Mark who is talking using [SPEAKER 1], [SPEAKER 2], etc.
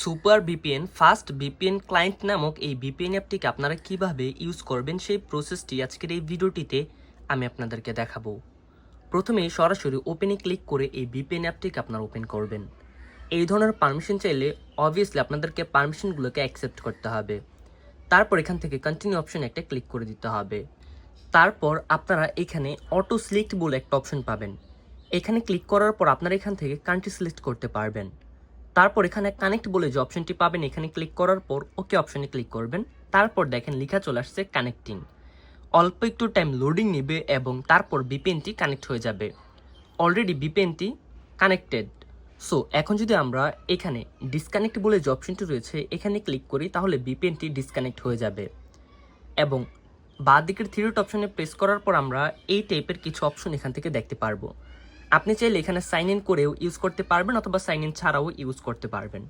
[SPEAKER 1] Super VPN fast VPN client নামক এই VPN অ্যাপটিকে আপনারা কীভাবে ইউজ করবেন সেই প্রসেসটি আজকের এই ভিডিওটিতে আমি আপনাদেরকে দেখাবো। প্রথমে সরাসরি ওপেনে ক্লিক করে এই ভিপিএন অ্যাপটিকে আপনারা ওপেন করবেন। এই ধরনের পারমিশন চাইলে অবভিয়াসলি আপনাদেরকে পারমিশনগুলোকে অ্যাকসেপ্ট করতে হবে। তারপর এখান থেকে কন্টিনিউ অপশন একটা ক্লিক করে দিতে হবে। তারপর আপনারা এখানে অটো সিলেক্ট বলে একটা অপশন পাবেন। এখানে ক্লিক করার পর আপনারা এখান থেকে কান্ট্রি সিলেক্ট করতে পারবেন। তারপর এখানে কানেক্ট বলে যে অপশনটি পাবেন, এখানে ক্লিক করার পর ওকে অপশনে ক্লিক করবেন। তারপর দেখেন লেখা চলে আসছে কানেক্টিং অল্প একটু টাইম লোডিং নেবে এবং তারপর বিপিএনটি কানেক্ট হয়ে যাবে। অলরেডি বিপিএনটি কানেক্টেড সো এখন যদি আমরা এখানে ডিসকানেক্ট বলে যে অপশনটি রয়েছে, এখানে ক্লিক করি, তাহলে বিপিএনটি ডিসকানেক্ট হয়ে যাবে। এবং বাঁ দিকের থ্রি অপশনে প্রেস করার পর আমরা এই টাইপের কিছু অপশন এখান থেকে দেখতে পারব। আপনি চাইলে এখানে সাইন ইন করেও ইউজ করতে পারবেন অথবা সাইন ইন ছাড়াও ইউজ করতে পারবেন।